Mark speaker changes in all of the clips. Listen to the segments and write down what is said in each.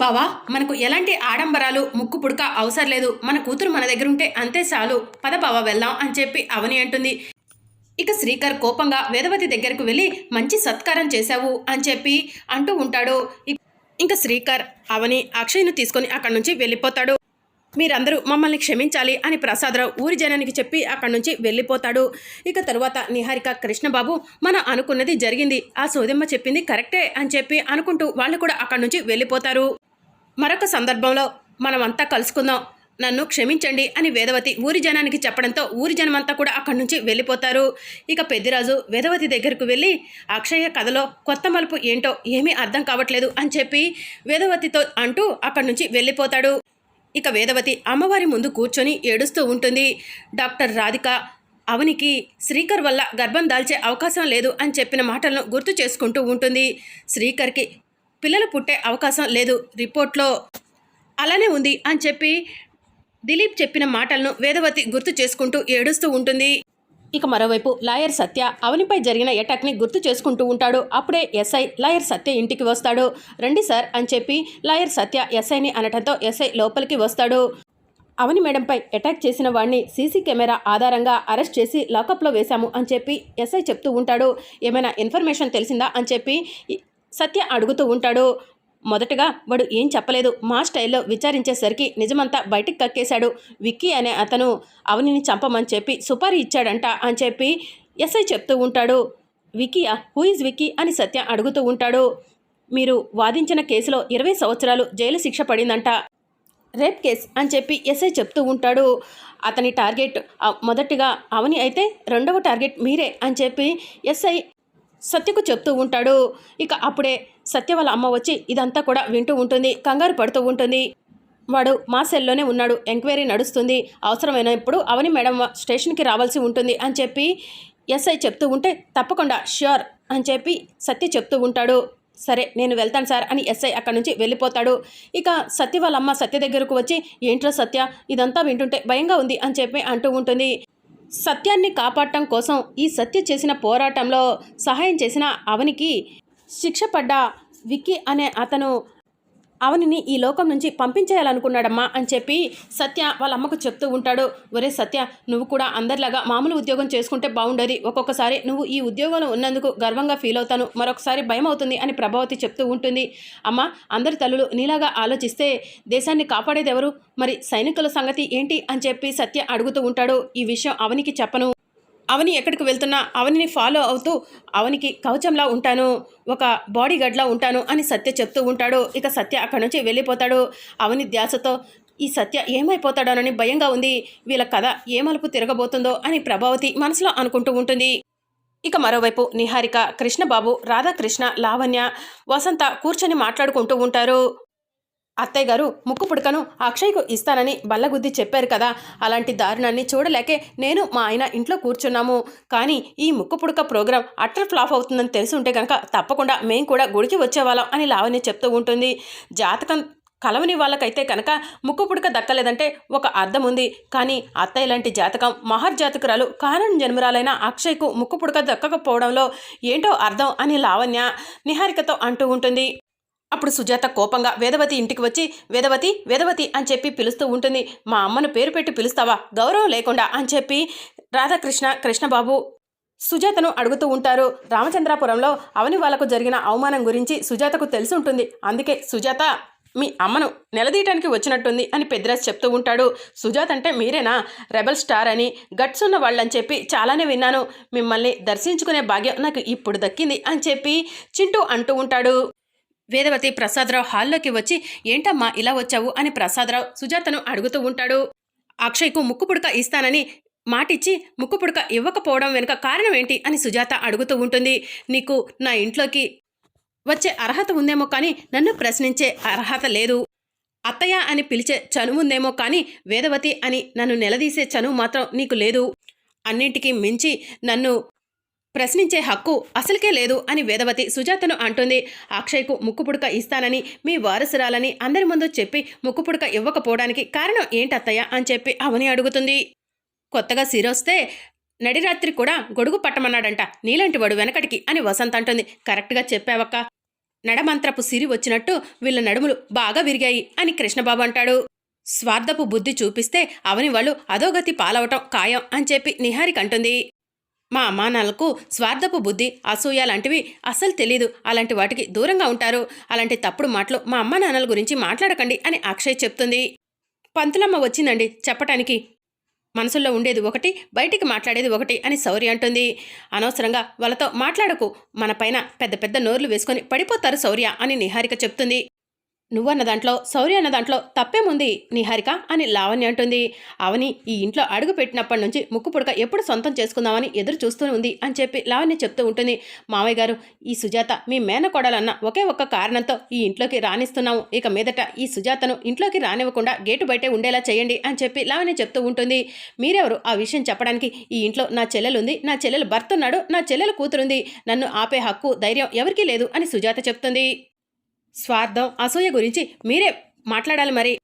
Speaker 1: బావా మనకు ఎలాంటి ఆడంబరాలు ముక్కు పుడక అవసరం లేదు. మన కూతురు మన దగ్గర ఉంటే అంతే చాలు. పద బావా వెళ్దాం అని చెప్పి అవని అంటుంది. ఇక శ్రీకర్ కోపంగా వేదవతి దగ్గరకు వెళ్ళి మంచి సత్కారం చేశావు అని చెప్పి అంటూ ఉంటాడు. ఇంకా శ్రీకర్ అవని అక్షయ్ను తీసుకొని అక్కడి నుంచి వెళ్ళిపోతాడు. మీరందరూ మమ్మల్ని క్షమించాలి అని ప్రసాదరావు ఊరి జనానికి చెప్పి అక్కడి నుంచి వెళ్ళిపోతాడు. ఇక తరువాత నిహారిక కృష్ణబాబు మనం అనుకున్నది జరిగింది. ఆ సోదమ్మ చెప్పింది కరెక్టే అని చెప్పి అనుకుంటూ వాళ్ళు కూడా అక్కడి నుంచి వెళ్ళిపోతారు. మరొక సందర్భంలో మనమంతా కలుసుకుందాం. నన్ను క్షమించండి అని వేదవతి ఊరి జనానికి చెప్పడంతో ఊరి జనమంతా కూడా అక్కడి నుంచి వెళ్ళిపోతారు. ఇక పెద్దిరాజు వేదవతి దగ్గరకు వెళ్ళి అక్షయ కథలో కొత్త మలుపు ఏంటో ఏమీ అర్థం కావట్లేదు అని చెప్పి వేదవతితో అంటూ అక్కడి నుంచి వెళ్ళిపోతాడు. ఇక వేదవతి అమ్మవారి ముందు కూర్చొని ఏడుస్తూ ఉంటుంది. డాక్టర్ రాధిక అవనికి శ్రీకర్ వల్ల గర్భం దాల్చే అవకాశం లేదు అని చెప్పిన మాటలను గుర్తు చేసుకుంటూ ఉంటుంది. శ్రీకర్కి పిల్లలు పుట్టే అవకాశం లేదు రిపోర్ట్లో అలానే ఉంది అని చెప్పి దిలీప్ చెప్పిన మాటలను వేదవతి గుర్తు చేసుకుంటూ ఏడుస్తూ ఉంటుంది. ఇక మరోవైపు లాయర్ సత్య అవనిపై జరిగిన ఎటాక్ని గుర్తు చేసుకుంటూ ఉంటాడు. అప్పుడే ఎస్ఐ లాయర్ సత్య ఇంటికి వస్తాడు. రండి సార్ అని చెప్పి లాయర్ సత్య ఎస్ఐని అనటంతో ఎస్ఐ లోపలికి వస్తాడు. అవని మేడంపై అటాక్ చేసిన వాడిని సీసీ కెమెరా ఆధారంగా అరెస్ట్ చేసి లాకప్లో వేశాము అని చెప్పి ఎస్ఐ చెప్తూ ఉంటాడు. ఏమైనా ఇన్ఫర్మేషన్ తెలిసిందా? అని చెప్పి సత్య అడుగుతూ ఉంటాడు. మొదటగా వాడు ఏం చెప్పలేదు. మా స్టైల్లో విచారించేసరికి నిజమంతా బయటికి కక్కేశాడు. విక్కీ అనే అతను అవనిని చంపమని చెప్పి సుపారీ ఇచ్చాడంట అని చెప్పి ఎస్ఐ చెప్తూ ఉంటాడు. వికీయా హూ ఇస్ విక్కీ? అని సత్య అడుగుతూ ఉంటాడు. మీరు వాదించిన కేసులో ఇరవై సంవత్సరాలు జైలు శిక్ష పడిందంట. రేప్ కేస్ అని చెప్పి ఎస్ఐ చెప్తూ ఉంటాడు. అతని టార్గెట్ మొదటిగా అవని అయితే రెండవ టార్గెట్ మీరే అని చెప్పి ఎస్ఐ సత్యకు చెప్తూ ఉంటాడు. ఇక అప్పుడే సత్య వాళ్ళ అమ్మ వచ్చి ఇదంతా కూడా వింటూ ఉంటుంది. కంగారు పడుతూ ఉంటుంది. వాడు మా సెల్లోనే ఉన్నాడు. ఎంక్వైరీ నడుస్తుంది. అవసరమైనప్పుడు అవని మేడం స్టేషన్కి రావాల్సి ఉంటుంది అని చెప్పి ఎస్ఐ చెప్తూ ఉంటే తప్పకుండా ష్యూర్ అని చెప్పి సత్య చెప్తూ ఉంటాడు. సరే నేను వెళ్తాను సార్ అని ఎస్ఐ అక్కడి నుంచి వెళ్ళిపోతాడు. ఇక సత్య వాళ్ళ అమ్మ సత్య దగ్గరకు వచ్చి ఏంట్రా సత్య? ఇదంతా వింటుంటే భయంగా ఉంది అని చెప్పి అంటూ ఉంటుంది. సత్యాన్ని కాపాడటం కోసం ఈ సత్య చేసిన పోరాటంలో సహాయం చేసిన అవనికి శిక్ష పడ్డ విక్కీ అనే అతను అవనిని ఈ లోకం నుంచి పంపించేయాలనుకున్నాడమ్మా అని చెప్పి సత్య వాళ్ళ అమ్మకు చెప్తూ ఉంటాడు. ఒరే సత్య నువ్వు కూడా అందరిలాగా మామూలు ఉద్యోగం చేసుకుంటే బాగుండేది ఒక్కొక్కసారి నువ్వు ఈ ఉద్యోగంలో ఉన్నందుకు గర్వంగా ఫీల్ అవుతాను. మరొకసారి భయం అవుతుంది అని ప్రభావతి చెప్తూ ఉంటుంది. అమ్మ అందరి తల్లులు నీలాగా ఆలోచిస్తే దేశాన్ని కాపాడేది ఎవరు మరి సైనికుల సంగతి ఏంటి అని చెప్పి సత్య అడుగుతూ ఉంటాడు. ఈ విషయం అవనికి చెప్పను. అవని ఎక్కడికి వెళ్తున్నా అవనిని ఫాలో అవుతూ అవనికి కవచంలా ఉంటాను ఒక బాడీ గార్డ్లా ఉంటాను అని సత్య చెప్తూ ఉంటాడు. ఇక సత్య అక్కడి నుంచి వెళ్ళిపోతాడు. అవని ధ్యాసతో ఈ సత్య ఏమైపోతాడోనని భయంగా ఉంది. వీళ్ళ కథ ఏమలుపు తిరగబోతుందో అని ప్రభావతి మనసులో అనుకుంటూ ఉంటుంది. ఇక మరోవైపు నిహారిక కృష్ణబాబు రాధాకృష్ణ లావణ్య వసంత కూర్చొని మాట్లాడుకుంటూ ఉంటారు. అత్తయ్య గారు ముక్కు పుడకను అక్షయ్కు ఇస్తానని బల్లగుద్ది చెప్పారు కదా. అలాంటి దారుణాన్ని చూడలేకే నేను మా ఆయన ఇంట్లో కూర్చున్నాము. కానీ ఈ ముక్కు పుడక ప్రోగ్రాం అట్టర్ ఫ్లాప్ అవుతుందని తెలిసి ఉంటే కనుక తప్పకుండా మేము కూడా గుడికి వచ్చేవాళ్ళం అని లావణ్య చెప్తూ ఉంటుంది. జాతకం కలవని వాళ్ళకైతే కనుక ముక్కు పుడక దక్కలేదంటే ఒక అర్థం ఉంది. కానీ అత్తయ్య లాంటి జాతకం మహర్జాతకురాలు కారణం జన్మరాలైన అక్షయ్కు ముక్కు పుడక దక్కకపోవడంలో ఏంటో అర్థం అని లావణ్య నిహారికతో అంటూ ఉంటుంది. అప్పుడు సుజాత కోపంగా వేదవతి ఇంటికి వచ్చి వేదవతి వేదవతి అని చెప్పి పిలుస్తూ ఉంటుంది. మా అమ్మను పేరు పెట్టి పిలుస్తావా? గౌరవం లేకుండా అని చెప్పి రాధాకృష్ణ కృష్ణబాబు సుజాతను అడుగుతూ ఉంటారు. రామచంద్రాపురంలో అవని వాళ్ళకు జరిగిన అవమానం గురించి సుజాతకు తెలిసి ఉంటుంది. అందుకే సుజాత మీ అమ్మను నిలదీయటానికి వచ్చినట్టుంది అని పెద్దరాజు చెప్తూ ఉంటాడు. సుజాత అంటే మీరేనా? రెబల్ స్టార్ అని గట్స్ ఉన్న వాళ్ళని చెప్పి చాలానే విన్నాను. మిమ్మల్ని దర్శించుకునే భాగ్యం నాకు ఇప్పుడు దక్కింది అని చెప్పి చింటూ అంటూ ఉంటాడు. వేదవతి ప్రసాదరావు హాల్లోకి వచ్చి ఏంటమ్మా ఇలా వచ్చావు? అని ప్రసాదరావు సుజాతను అడుగుతూ ఉంటాడు. అక్షయ్కు ముక్కు పుడక ఇస్తానని మాటిచ్చి ముక్కు పుడక ఇవ్వకపోవడం వెనుక కారణం ఏంటి? అని సుజాత అడుగుతూ ఉంటుంది. నీకు నా ఇంట్లోకి వచ్చే అర్హత ఉందేమో కానీ నన్ను ప్రశ్నించే అర్హత లేదు. అత్తయ్య అని పిలిచే చనువు ఉందేమో కానీ వేదవతి అని నన్ను నిలదీసే చనువు మాత్రం నీకు లేదు. అన్నింటికీ మించి నన్ను ప్రశ్నించే హక్కు అసలుకే లేదు అని వేదవతి సుజాతను అంటుంది. అక్షయ్కు ముక్కు పుడక ఇస్తానని మీ వారసురాలని అందరి ముందు చెప్పి ముక్కు పుడక ఇవ్వకపోవడానికి కారణం ఏంటత్తయ్య అని చెప్పి అవని అడుగుతుంది. కొత్తగా సిరొస్తే నడిరాత్రి కూడా గొడుగు పట్టమన్నాడంట. నీలాంటి వాడు వెనకటికి అని వసంత్ అంటుంది. కరెక్ట్గా చెప్పావక్క. నడమంత్రపు సిరి వచ్చినట్టు వీళ్ళ నడుములు బాగా విరిగాయి అని కృష్ణబాబు అంటాడు. స్వార్థపు బుద్ధి చూపిస్తే అవని వాళ్ళు అధోగతి పాలవటం ఖాయం అని చెప్పి నిహారిక అంటుంది. మా అమ్మానాన్నలకు స్వార్థపు బుద్ధి అసూయ లాంటివి అస్సలు తెలీదు. అలాంటి వాటికి దూరంగా ఉంటారు. అలాంటి తప్పుడు మాటలు మా అమ్మ నాన్నల గురించి మాట్లాడకండి అని అక్షయ్ చెప్తుంది. పంతులమ్మ వచ్చిందండి. చెప్పటానికి మనసులో ఉండేది ఒకటి బయటికి మాట్లాడేది ఒకటి అని శౌర్య అంటుంది. అనవసరంగా వాళ్ళతో మాట్లాడకు. మన పైన పెద్ద పెద్ద నోర్లు వేసుకొని పడిపోతారు శౌర్య అని నిహారిక చెప్తుంది. నువ్వన్న దాంట్లో శౌర్య అన్న దాంట్లో తప్పేముంది నిహారిక అని లావణ్య అంటుంది. అవని ఈ ఇంట్లో అడుగు పెట్టినప్పటి నుంచి ముక్కు పుడక ఎప్పుడు సొంతం చేసుకుందామని ఎదురు చూస్తూనే ఉంది అని చెప్పి లావణ్య చెప్తూ ఉంటుంది. మావయ్య గారు ఈ సుజాత మీ మేనకోడలన్న ఒకే ఒక్క కారణంతో ఈ ఇంట్లోకి రాణిస్తున్నాము ఇక మీదట ఈ సుజాతను ఇంట్లోకి రానివ్వకుండా గేటు బయటే ఉండేలా చేయండి అని చెప్పి లావణ్య చెప్తూ ఉంటుంది. మీరెవరు? ఆ విషయం చెప్పడానికి ఈ ఇంట్లో నా చెల్లెలుంది నా చెల్లెలు భర్త ఉన్నాడు నా చెల్లెలు కూతురుంది. నన్ను ఆపే హక్కు ధైర్యం ఎవరికీ లేదు అని సుజాత చెప్తుంది. స్వార్థం అసూయ గురించి మీరే మాట్లాడాలి మరి.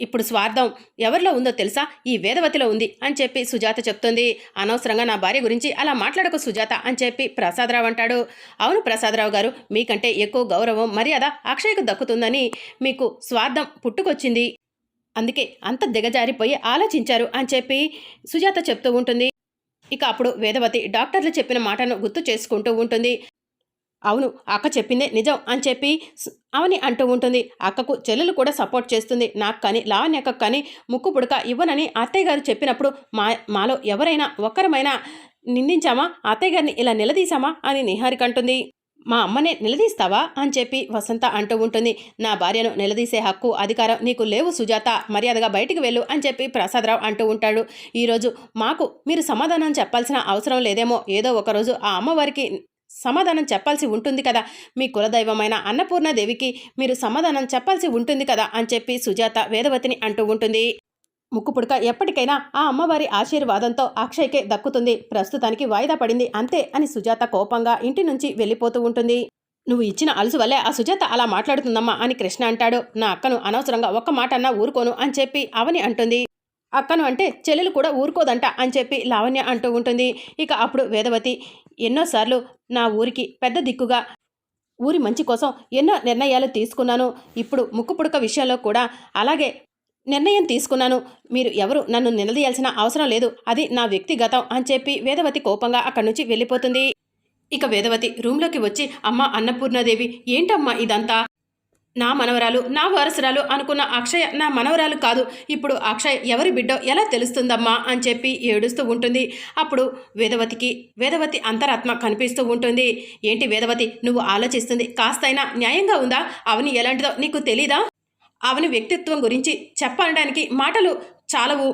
Speaker 1: ఇప్పుడు స్వార్థం ఎవరిలో ఉందో తెలుసా? ఈ వేదవతిలో ఉంది అని చెప్పి సుజాత చెప్తుంది. అనవసరంగా నా భార్య గురించి అలా మాట్లాడకు సుజాత అని చెప్పి ప్రసాదరావు అంటాడు. అవును ప్రసాదరావు గారు మీకంటే ఎక్కువ గౌరవం మర్యాద అక్షయ్కు దక్కుతుందని మీకు స్వార్థం పుట్టుకొచ్చింది. అందుకే అంత దిగజారిపోయి ఆలోచించారు అని చెప్పి సుజాత చెప్తూ ఉంటుంది. ఇక అప్పుడు వేదవతి డాక్టర్లు చెప్పిన మాటను గుర్తు చేసుకుంటూ ఉంటుంది. అవును అక్క చెప్పిందే నిజం అని చెప్పి అవని అంటూ ఉంటుంది. అక్కకు చెల్లెలు కూడా సపోర్ట్ చేస్తుంది. నాకు కానీ లావణ్య అక్కకు కానీ ముక్కు పుడక ఇవ్వనని అత్తయ్య గారు చెప్పినప్పుడు మా మాలో ఎవరైనా ఒక్కరమైనా నిందించామా? అత్తయ్య గారిని ఇలా నిలదీశామా? అని నిహారిక అంటుంది మా అమ్మనే నిలదీస్తావా? అని చెప్పి వసంత అంటూ ఉంటుంది. నా భార్యను నిలదీసే హక్కు అధికారం నీకు లేవు సుజాత. మర్యాదగా బయటికి వెళ్ళు అని చెప్పి ప్రసాదరావు అంటూ ఉంటాడు. ఈరోజు మాకు మీరు సమాధానం చెప్పాల్సిన అవసరం లేదేమో. ఏదో ఒకరోజు ఆ అమ్మవారికి సమాధానం చెప్పాల్సి ఉంటుంది కదా. మీ కులదైవమైన అన్నపూర్ణాదేవికి మీరు సమాధానం చెప్పాల్సి ఉంటుంది కదా అని చెప్పి సుజాత వేదవతిని అంటూ ఉంటుంది. ముక్కుపుడక ఎప్పటికైనా ఆ అమ్మవారి ఆశీర్వాదంతో అక్షయ్కే దక్కుతుంది. ప్రస్తుతానికి వాయిదా పడింది అంతే అని సుజాత కోపంగా ఇంటి నుంచి వెళ్ళిపోతూ ఉంటుంది. నువ్వు ఇచ్చిన అలుసు వల్లే ఆ సుజాత అలా మాట్లాడుతుందమ్మా అని కృష్ణ అంటాడు. నా అక్కను అనవసరంగా ఒక్క మాట అన్నా ఊరుకోను అని చెప్పి అవని అంటుంది. అక్కను అంటే చెల్లెలు కూడా ఊరుకోదంట అని చెప్పి లావణ్య అంటూ ఉంటుంది. ఇక అప్పుడు వేదవతి ఎన్నోసార్లు నా ఊరికి పెద్ద దిక్కుగా ఊరి మంచి కోసం ఎన్నో నిర్ణయాలు తీసుకున్నాను. ఇప్పుడు ముక్కు పుడక విషయంలో కూడా అలాగే నిర్ణయం తీసుకున్నాను. మీరు ఎవరు? నన్ను నిలదీయాల్సిన అవసరం లేదు. అది నా వ్యక్తిగతం అని చెప్పి వేదవతి కోపంగా అక్కడి నుంచి వెళ్ళిపోతుంది. ఇక వేదవతి రూమ్లోకి వచ్చి అమ్మ అన్నపూర్ణాదేవి ఏంటమ్మా ఇదంతా? నా మనవరాలు నా వారసురాలు అనుకున్న అక్షయ నా మనవరాలు కాదు. ఇప్పుడు అక్షయ్ ఎవరి బిడ్డో ఎలా తెలుస్తుందమ్మా అని చెప్పి ఏడుస్తూ ఉంటుంది. అప్పుడు వేదవతికి వేదవతి అంతరాత్మ కనిపిస్తూ ఉంటుంది. ఏంటి వేదవతి నువ్వు ఆలోచిస్తుంది కాస్తైనా న్యాయంగా ఉందా? అవని ఎలాంటిదో నీకు తెలీదా? అవని వ్యక్తిత్వం గురించి చెప్పడానికి మాటలు చాలవు.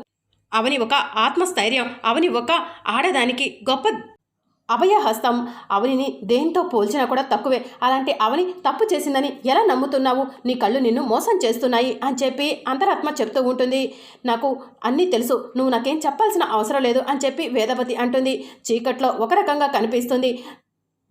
Speaker 1: అవని ఒక ఆత్మస్థైర్యం అవని ఒక ఆడదానికి గొప్ప అభయహస్తం. అవనిని దేంతో పోల్చినా కూడా తక్కువే. అలాంటి అవని తప్పు చేసిందని ఎలా నమ్ముతున్నావు? నీ కళ్ళు నిన్ను మోసం చేస్తున్నాయి అని చెప్పి అంతరాత్మ చెప్తూ ఉంటుంది. నాకు అన్నీ తెలుసు. నువ్వు నాకేం చెప్పాల్సిన అవసరం లేదు అని చెప్పి వేదపతి అంటుంది. చీకట్లో ఒక రకంగా కనిపిస్తుంది.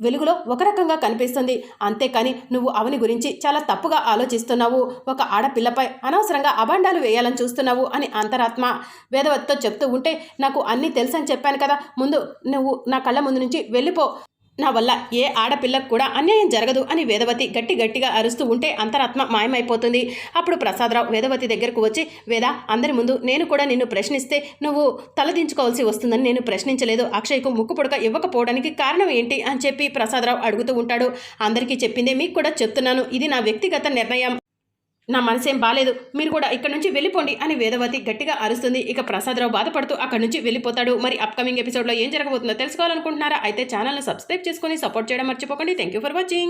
Speaker 1: వెలుగులో ఒక రకంగా కనిపిస్తుంది. అంతేకాని నువ్వు అవని గురించి చాలా తప్పుగా ఆలోచిస్తున్నావు. ఒక ఆడపిల్లపై అనవసరంగా అభాండాలు వేయాలని చూస్తున్నావు అని అంతరాత్మ వేదవతితో చెప్తూ ఉంటే నాకు అన్నీ తెలుసని చెప్పాను కదా. ముందు నువ్వు నా కళ్ళ ముందు నుంచి వెళ్ళిపో. నా వల్ల ఏ ఆడపిల్లకు కూడా అన్యాయం జరగదు అని వేదవతి గట్టి గట్టిగా అరుస్తూ ఉంటే అంతరాత్మ మాయమైపోతుంది. అప్పుడు ప్రసాదరావు వేదవతి దగ్గరకు వచ్చి వేద అందరి ముందు నేను కూడా నిన్ను ప్రశ్నిస్తే నువ్వు తలదించుకోవాల్సి వస్తుందని నేను ప్రశ్నించలేదు. అక్షయ్కు ముక్కు పుడక ఇవ్వకపోవడానికి కారణం ఏంటి? అని చెప్పి ప్రసాదరావు అడుగుతూ ఉంటాడు. అందరికీ చెప్పిందే మీకు కూడా చెప్తున్నాను. ఇది నా వ్యక్తిగత నిర్ణయం. నా మనసేం బాలేదు. మీరు కూడా ఇక్కడ నుంచి వెళ్ళిపోండి అని వేదవతి గట్టిగా అరుస్తుంది. ఇక ప్రసాదరావు బాధపడుతూ అక్కడ నుంచి వెళ్ళిపోతాడు. మరి అప్కమింగ్ ఎపిసోడ్లో ఏం జరగబోతుందో తెలుసుకోవాలనుకుంటున్నారా? అయితే ఛానల్ను సబ్స్క్రైబ్ చేసుకొని సపోర్ట్ చేయడం మర్చిపోకండి. Thank you for watching